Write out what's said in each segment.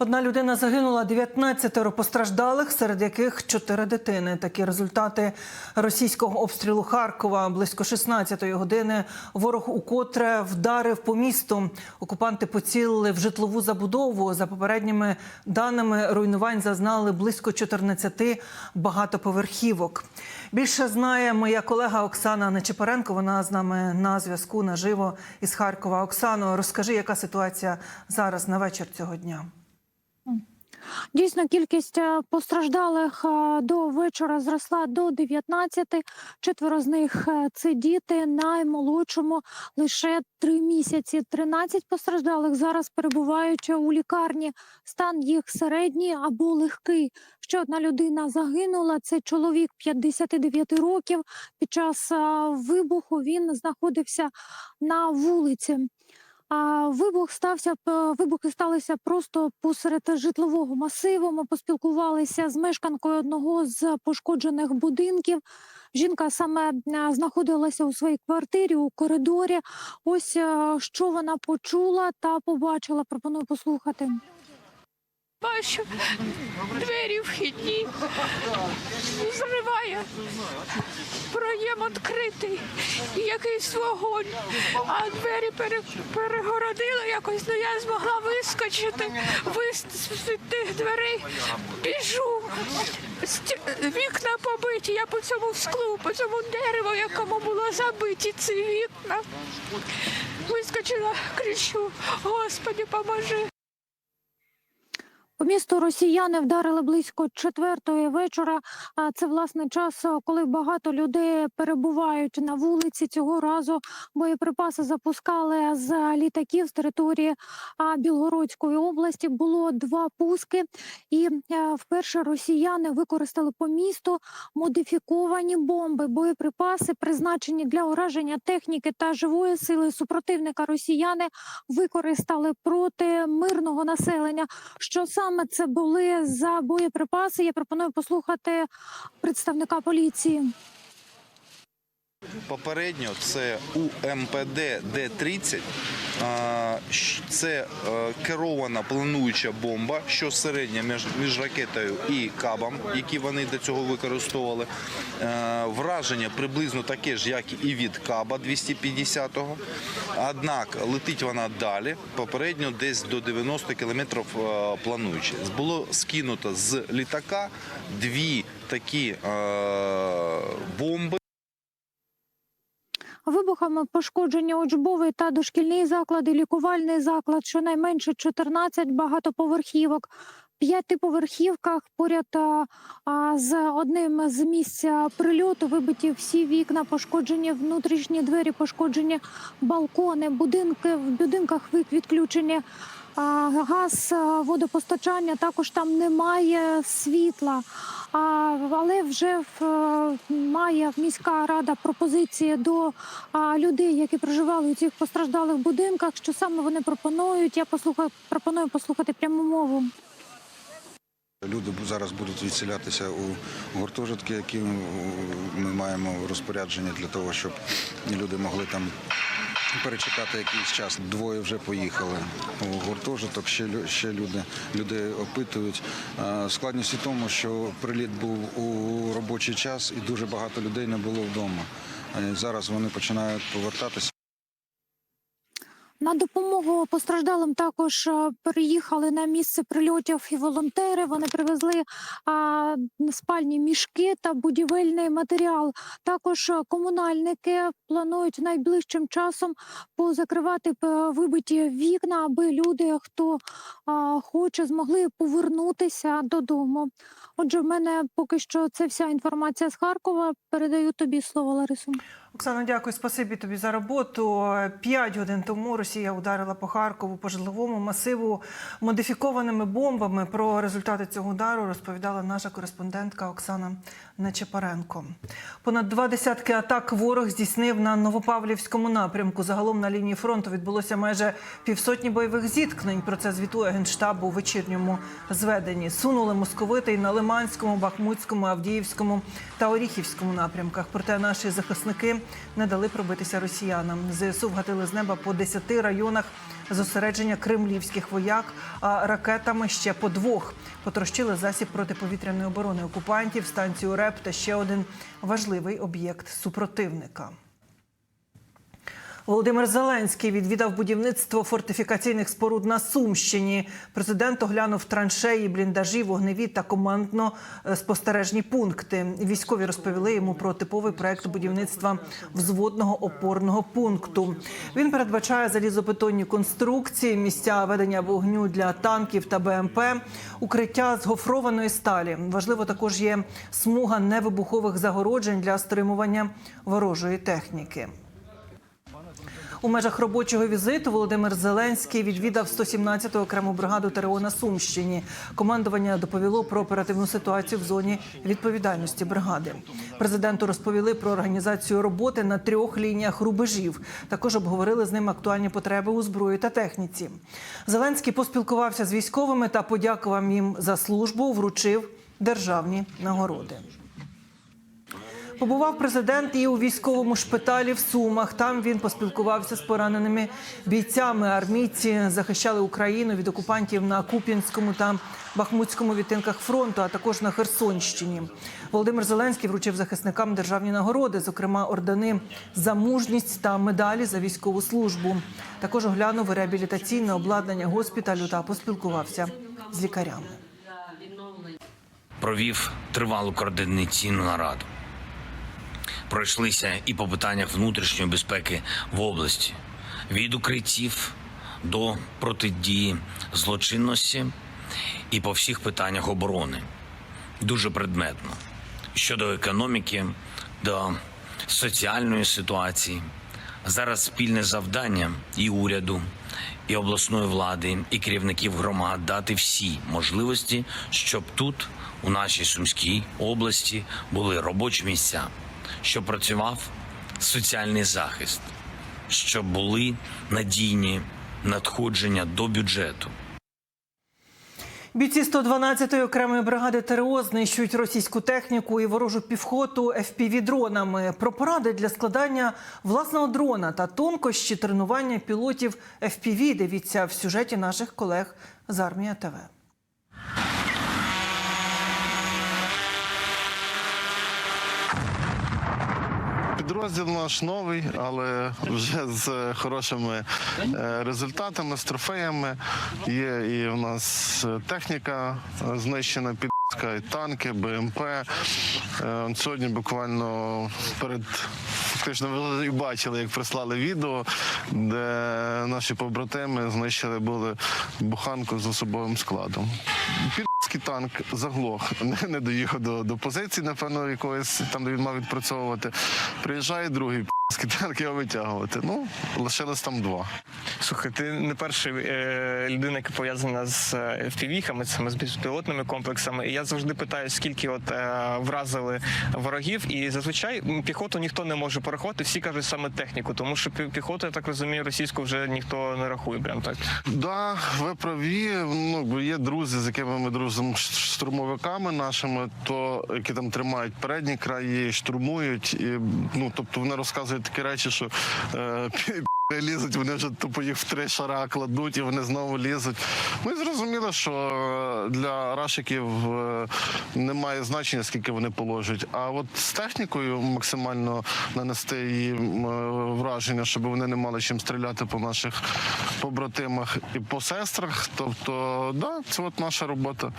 Одна людина загинула, 19 постраждалих, серед яких 4 дитини. Такі результати російського обстрілу Харкова близько 16-ї години. Ворог укотре вдарив по місту. Окупанти поцілили в житлову забудову. За попередніми даними руйнувань зазнали близько 14 багатоповерхівок. Більше знає моя колега Оксана Нечепоренко. Вона з нами на зв'язку наживо із Харкова. Оксано, розкажи, яка ситуація зараз на вечір цього дня. Дійсно, кількість е, постраждалих е, до вечора зросла до 19. Четверо з них е, це діти. Наймолодшому лише три місяці. 13 постраждалих зараз перебувають у лікарні. Стан їх середній або легкий. Ще одна людина загинула. Це чоловік 59 років. Під час вибуху він знаходився на вулиці. А вибух стався вибухи сталися просто посеред житлового масиву. Ми поспілкувалися з мешканкою одного з пошкоджених будинків. Жінка саме е, знаходилася у своїй квартирі у коридорі. Ось е, що вона почула та побачила. Пропоную послухати. Бачу, двері вхідні, зриває, проєм відкритий, якийсь вогонь, а двері пере, перегородили якось, ну я змогла вискочити, вис- тих дверей, біжу, вікна побиті, я по цьому склу, по цьому дереву, якому було забиті ці вікна. Вискочила, кричу, Господи, поможи. По місту росіяни вдарили близько четвертої вечора. А це власне час, коли багато людей перебувають на вулиці. Цього разу боєприпаси запускали з літаків з території Білгородської області. Було два пуски, і е, вперше росіяни використали по місту модифіковані бомби, боєприпаси, призначені для ураження техніки та живої сили супротивника. Росіяни використали проти мирного населення. Що саме це були за боєприпаси? Я пропоную послухати представника поліції. Попередньо це УМПД Д-30. Це е, керована плануюча бомба, що середня між, ракетою і кабом, які вони до цього використовували. Е, Враження приблизно таке ж, як і від каба 250-го. Однак летить вона далі, попередньо десь до 90 кілометрів е, плануючи. Було скинуто з літака дві такі бомби. Вибухами пошкоджені учбовий та дошкільний заклади, лікувальний заклад, щонайменше 14 багатоповерхівок. П'ятиповерхівках поряд а, з одним з місць прильоту вибиті всі вікна, пошкоджені внутрішні двері, пошкоджені балкони, будинки в будинках відключені газ, водопостачання. Також там немає світла. Але вже е, має міська рада пропозиції до людей, які проживали у цих постраждалих будинках. Що саме вони пропонують? Я послухаю, пропоную послухати пряму мову. Люди зараз будуть відселятися у гуртожитки, які ми маємо в розпорядженні для того, щоб люди могли там перечекати якийсь час. Двоє вже поїхали у гуртожиток. Ще ще люди людей опитують. Складність у тому, що приліт був у робочий час і дуже багато людей не було вдома. Зараз вони починають повертатися. На допомогу постраждалим також е, приїхали на місце прильотів і волонтери. Вони привезли а, спальні мішки та будівельний матеріал. Також е, комунальники планують найближчим часом позакривати е, вибиті вікна, аби люди, хто а, хоче, змогли повернутися додому. Отже, в мене поки що це вся інформація з Харкова. Передаю тобі слово, Ларису. Оксано, дякую, спасибі тобі за роботу. П'ять годин тому Росія ударила по Харкову по житловому масиву модифікованими бомбами. Про результати цього удару розповідала наша кореспондентка Оксана Нечепаренко. Понад два десятки атак ворог здійснив на Новопавлівському напрямку. Загалом на лінії фронту відбулося майже півсотні бойових зіткнень. Про це звітує генштаб у вечірньому зведенні. Сунули московити й на Лиманському, Бахмутському, Авдіївському та Оріхівському напрямках. Проте наші захисники не дали пробитися росіянам. ЗСУ вгатили з неба по 10 районах зосередження кремлівських вояк, а ракетами ще по двох. Потрощили засіб протиповітряної оборони окупантів, станцію РЕП та ще один важливий об'єкт супротивника. Володимир Зеленський відвідав будівництво фортифікаційних споруд на Сумщині. Президент оглянув траншеї, бліндажі, вогневі та командно-спостережні пункти. Військові розповіли йому про типовий проект будівництва взводного опорного пункту. Він передбачає залізобетонні конструкції, місця ведення вогню для танків та БМП, укриття з гофрованої сталі. Важливо також є смуга невибухових загороджень для стримування ворожої техніки. У межах робочого візиту Володимир Зеленський відвідав 117-ту окрему бригаду ТРО на Сумщині. Командування доповіло про оперативну ситуацію в зоні відповідальності бригади. Президенту розповіли про організацію роботи на трьох лініях рубежів. Також обговорили з ним актуальні потреби у зброї та техніці. Зеленський поспілкувався з військовими та подякував їм за службу. Вручив державні нагороди. Побував президент і у військовому шпиталі в Сумах. Там він поспілкувався з пораненими бійцями. Армійці захищали Україну від окупантів на Куп'янському та Бахмутському відтинках фронту, а також на Херсонщині. Володимир Зеленський вручив захисникам державні нагороди, зокрема ордени за мужність та медалі за військову службу. Також оглянув реабілітаційне обладнання госпіталю та поспілкувався з лікарями. провів тривалу координаційну нараду. Пройшлися і по питаннях внутрішньої безпеки в області від укриттів до протидії злочинності і по всіх питаннях оборони. Дуже предметно щодо економіки, до соціальної ситуації. Зараз спільне завдання і уряду, і обласної влади, і керівників громад дати всі можливості, щоб тут, у нашій Сумській області, були робочі місця, щоб працював соціальний захист, щоб були надійні надходження до бюджету. Бійці 112-ї окремої бригади ТРО знищують російську техніку і ворожу півхоту FPV-дронами. Про поради для складання власного дрона та тонкощі тренування пілотів FPV дивіться в сюжеті наших колег з армія ТВ. Підрозділ наш новий, але вже з хорошими е, результатами, з трофеями. Є і в нас техніка знищена під танки, БМП. Е, Сьогодні буквально перед фактично ви бачили, як прислали відео, де наші побратими знищили були буханку з особовим складом. Підський танк заглох, не, доїхав до, до позиції, напевно, якоїсь там, де він мав відпрацьовувати. Приїжджає другий танк його витягувати. Ну, лишилось там два. Слухай, ти не перша е, людина, яка пов'язана з е, FPV-хами, цими з безпілотними комплексами. І я завжди питаю, скільки от е, вразили ворогів. І зазвичай піхоту ніхто не може порахувати. Всі кажуть саме техніку, тому що піхоту, я так розумію, російську вже ніхто не рахує. Прям так. Да, ви праві. Ну є друзі, з якими ми дружимо з штурмовиками нашими, то які там тримають передній край, і штурмують. І, ну тобто вони розказують такі речі, що е, лізуть, вони вже тупо їх в три шара кладуть, і вони знову лізуть. Ми зрозуміли, що е, для рашиків е, немає значення, скільки вони положать. А от з технікою максимально нанести їм е, враження, щоб вони не мали чим стріляти по наших побратимах і по сестрах. Тобто, да, це от наша робота.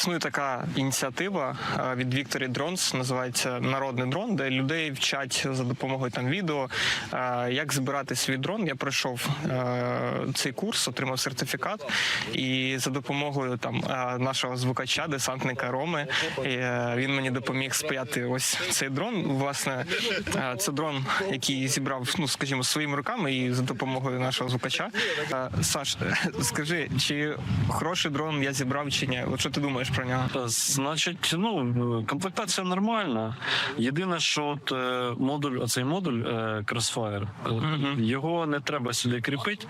Існує така ініціатива е, від Victory Drones, називається Народний дрон, де людей вчать за допомогою там відео, е, як збирати свій дрон. Я пройшов е, цей курс, отримав сертифікат, і за допомогою там нашого звукача, десантника Роми, він мені допоміг спаяти ось цей дрон. Власне, це дрон, який зібрав, ну скажімо, своїми руками і за допомогою нашого звукача. Саш, скажи, чи хороший дрон я зібрав чи ні? От що ти думаєш про нього? Значить, ну комплектація нормальна. Єдине, що от е, модуль, оцей модуль е, Crossfire, е, Мгм. його не треба сюди кріпити.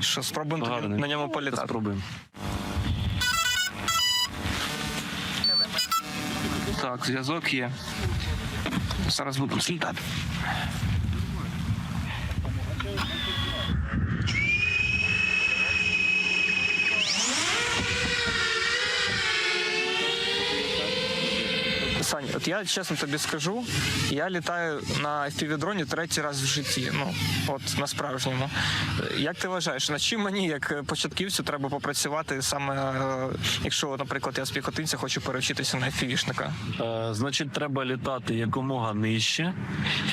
Що спробуємо Гарний. на ньому політати? Спробуємо. Так, зв'язок є. Зараз будемо слітати. Сань, от я чесно тобі скажу, я літаю на FPV-дроні третій раз в житті. Ну от на справжньому. Як ти вважаєш, над чим мені, як початківцю, треба попрацювати саме, е, якщо, наприклад, я з піхотинця хочу перевчитися на FPV-шника? Е, значить, треба літати якомога нижче.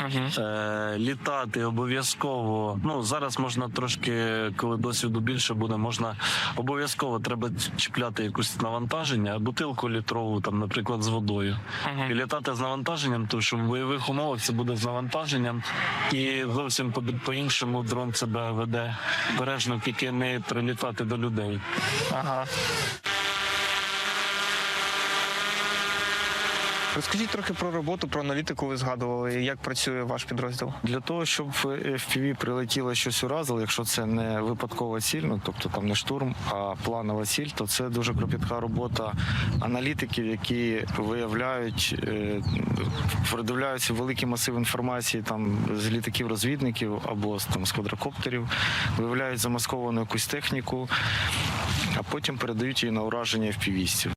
Угу. Е, літати обов'язково. Ну зараз можна трошки, коли досвіду більше буде, можна обов'язково треба чіпляти якусь навантаження, бутилку літрову, там, наприклад, з водою. І літати з навантаженням, тому що в бойових умовах це буде з навантаженням, і зовсім по- по-іншому дрон себе веде бережно, тільки не прилітати до людей. Ага. Розкажіть трохи про роботу, про аналітику ви згадували. Як працює ваш підрозділ? Для того, щоб в FPV прилетіло щось уразило, якщо це не випадкова ціль, ну тобто там не штурм, а планова ціль, то це дуже кропітка робота аналітиків, які виявляють, е, продивляються великий масив інформації там з літаків розвідників або там з квадрокоптерів, виявляють замасковану якусь техніку, а потім передають її на ураження FPV-стів.